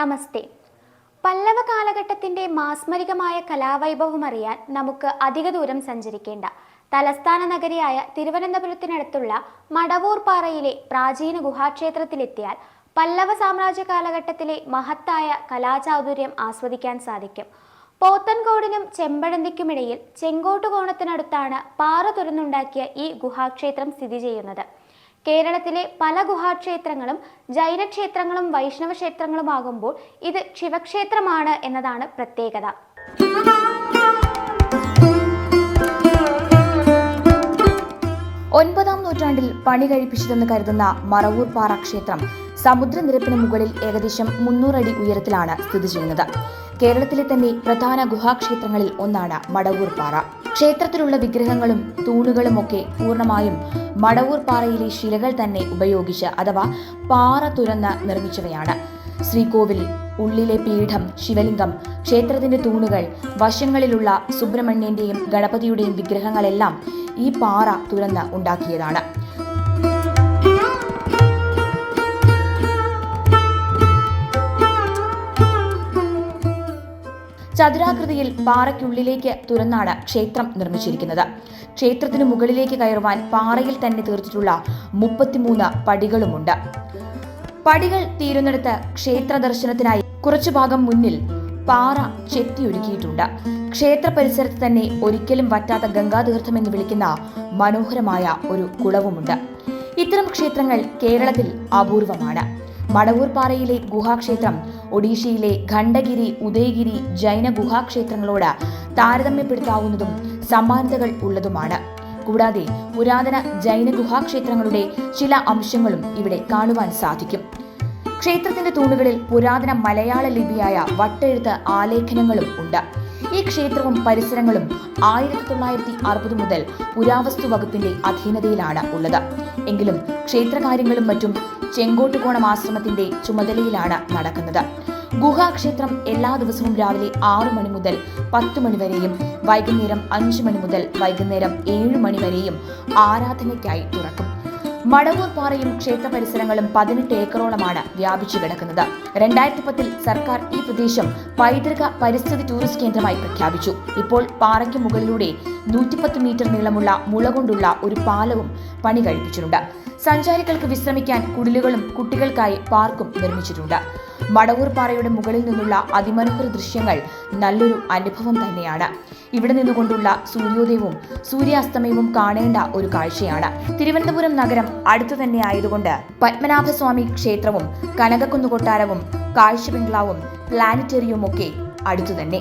നമസ്തേ. പല്ലവ കാലഘട്ടത്തിന്റെ മാസ്മരികമായ കലാവൈഭവം അറിയാൻ നമുക്ക് അധിക ദൂരം സഞ്ചരിക്കേണ്ട തലസ്ഥാന നഗരിയായ തിരുവനന്തപുരത്തിനടുത്തുള്ള മടവൂർ പാറയിലെ പ്രാചീന ഗുഹാക്ഷേത്രത്തിലെത്തിയാൽ പല്ലവ സാമ്രാജ്യ കാലഘട്ടത്തിലെ മഹത്തായ കലാചാതുര്യം ആസ്വദിക്കാൻ സാധിക്കും. പോത്തൻകോടിനും ചെമ്പഴന്തിക്കുമിടയിൽ ചെങ്കോട്ടുകോണത്തിനടുത്താണ് പാറ തുറന്നുണ്ടാക്കിയ ഈ ഗുഹാക്ഷേത്രം സ്ഥിതി ചെയ്യുന്നത്. കേരളത്തിലെ പല ഗുഹാക്ഷേത്രങ്ങളും ജൈനക്ഷേത്രങ്ങളും വൈഷ്ണവ ക്ഷേത്രങ്ങളുമാകുമ്പോൾ ഇത് ശിവക്ഷേത്രമാണ് എന്നതാണ് പ്രത്യേകത. ഒൻപതാം നൂറ്റാണ്ടിൽ പണി കഴിപ്പിച്ചതെന്ന് കരുതുന്ന മറവൂർ പാറ ക്ഷേത്രം സമുദ്രനിരപ്പിന് മുകളിൽ ഏകദേശം മുന്നൂറടി ഉയരത്തിലാണ് സ്ഥിതി ചെയ്യുന്നത്. കേരളത്തിലെ തന്നെ പ്രധാന ഗുഹാക്ഷേത്രങ്ങളിൽ ഒന്നാണ് മടവൂർ പാറ. ക്ഷേത്രത്തിലുള്ള വിഗ്രഹങ്ങളും തൂണുകളും ഒക്കെ പൂർണമായും മടവൂർ പാറയിലെ ശിലകൾ തന്നെ ഉപയോഗിച്ച് അഥവാ പാറ തുരന്ന് നിർമ്മിച്ചവയാണ്. ശ്രീകോവിൽ ഉള്ളിലെ പീഠം ശിവലിംഗം ക്ഷേത്രത്തിന്റെ തൂണുകൾ വശങ്ങളിലുള്ള സുബ്രഹ്മണ്യന്റെയും ഗണപതിയുടെയും വിഗ്രഹങ്ങളെല്ലാം ഈ പാറ തുറന്ന് ഉണ്ടാക്കിയതാണ്. ചതുരാകൃതിയിൽ പാറയ്ക്കുള്ളിലേക്ക് തുറന്നാണ് ക്ഷേത്രം നിർമ്മിച്ചിരിക്കുന്നത്. ക്ഷേത്രത്തിന് മുകളിലേക്ക് കയറുവാൻ പാറയിൽ തന്നെ തീർത്തിട്ടുള്ള മുപ്പത്തിമൂന്ന് പടികളുമുണ്ട്. പടികൾ തീരുന്നിടത്ത് ക്ഷേത്ര ദർശനത്തിനായി കുറച്ചു ഭാഗം മുന്നിൽ പാറ ചെത്തിയൊരുക്കിയിട്ടുണ്ട്. ക്ഷേത്ര പരിസരത്ത് തന്നെ ഒരിക്കലും വറ്റാത്ത ഗംഗാതീർത്ഥം എന്ന് വിളിക്കുന്ന മനോഹരമായ ഒരു കുളവുമുണ്ട്. ഇത്തരം ക്ഷേത്രങ്ങൾ കേരളത്തിൽ അപൂർവമാണ്. മടവൂർ പാറയിലെ ഗുഹാക്ഷേത്രം ഒഡീഷയിലെ ഖണ്ഡഗിരി ഉദയഗിരി ജൈന ഗുഹാക്ഷേത്രങ്ങളോട് താരതമ്യപ്പെടുത്താവുന്നതും സമാനതകൾ ഉള്ളതുമാണ്. കൂടാതെ പുരാതന ജൈന ഗുഹാക്ഷേത്രങ്ങളുടെ ചില അംശങ്ങളും ഇവിടെ കാണുവാൻ സാധിക്കും. ക്ഷേത്രത്തിന്റെ തൂണുകളിൽ പുരാതന മലയാള ലിപിയായ വട്ടെഴുത്ത് ആലേഖനങ്ങളും ഉണ്ട്. ഈ ക്ഷേത്രവും പരിസരങ്ങളും ആയിരത്തി തൊള്ളായിരത്തി അറുപത് മുതൽ പുരാവസ്തു വകുപ്പിന്റെ അധീനതയിലാണ് ഉള്ളത്. എങ്കിലും ക്ഷേത്രകാര്യങ്ങളും മറ്റും ചെങ്കോട്ടുകോണം ആശ്രമത്തിന്റെ ചുമതലയിലാണ് നടക്കുന്നത്. ഗുഹാക്ഷേത്രം എല്ലാ ദിവസവും രാവിലെ ആറു മണി മുതൽ പത്ത് മണി വരെയും വൈകുന്നേരം അഞ്ചു മണി മുതൽ വൈകുന്നേരം ഏഴ് മണി വരെയും ആരാധനയ്ക്കായി തുറക്കും. മടവൂർ പാറയും ക്ഷേത്ര പരിസരങ്ങളും പതിനെട്ട് ഏക്കറോളമാണ് വ്യാപിച്ചു കിടക്കുന്നത്. രണ്ടായിരത്തി പത്തിൽ സർക്കാർ ഈ പ്രദേശം പൈതൃക പരിസ്ഥിതി ടൂറിസ്റ്റ് കേന്ദ്രമായി പ്രഖ്യാപിച്ചു. ഇപ്പോൾ പാറയ്ക്ക് മുകളിലൂടെ നൂറ്റിപ്പത്ത് മീറ്റർ നീളമുള്ള മുള കൊണ്ടുള്ള ഒരു പാലവും പണി കഴിപ്പിച്ചിട്ടുണ്ട്. സഞ്ചാരികൾക്ക് വിശ്രമിക്കാൻ കുടിലുകളും കുട്ടികൾക്കായി പാർക്കും നിർമ്മിച്ചിട്ടുണ്ട്. മടവൂർ പാറയുടെ മുകളിൽ നിന്നുള്ള അതിമനോഹര ദൃശ്യങ്ങൾ നല്ലൊരു അനുഭവം തന്നെയാണ്. ഇവിടെ നിന്നുകൊണ്ടുള്ള സൂര്യോദയവും സൂര്യാസ്തമയവും കാണേണ്ട ഒരു കാഴ്ചയാണ്. തിരുവനന്തപുരം നഗരം അടുത്തു തന്നെ ആയതുകൊണ്ട് പത്മനാഭസ്വാമി ക്ഷേത്രവും കനകക്കുന്ന് കൊട്ടാരവും കാഴ്ച ബംഗ്ലാവും പ്ലാനറ്റേറിയവും ഒക്കെ അടുത്തു തന്നെ.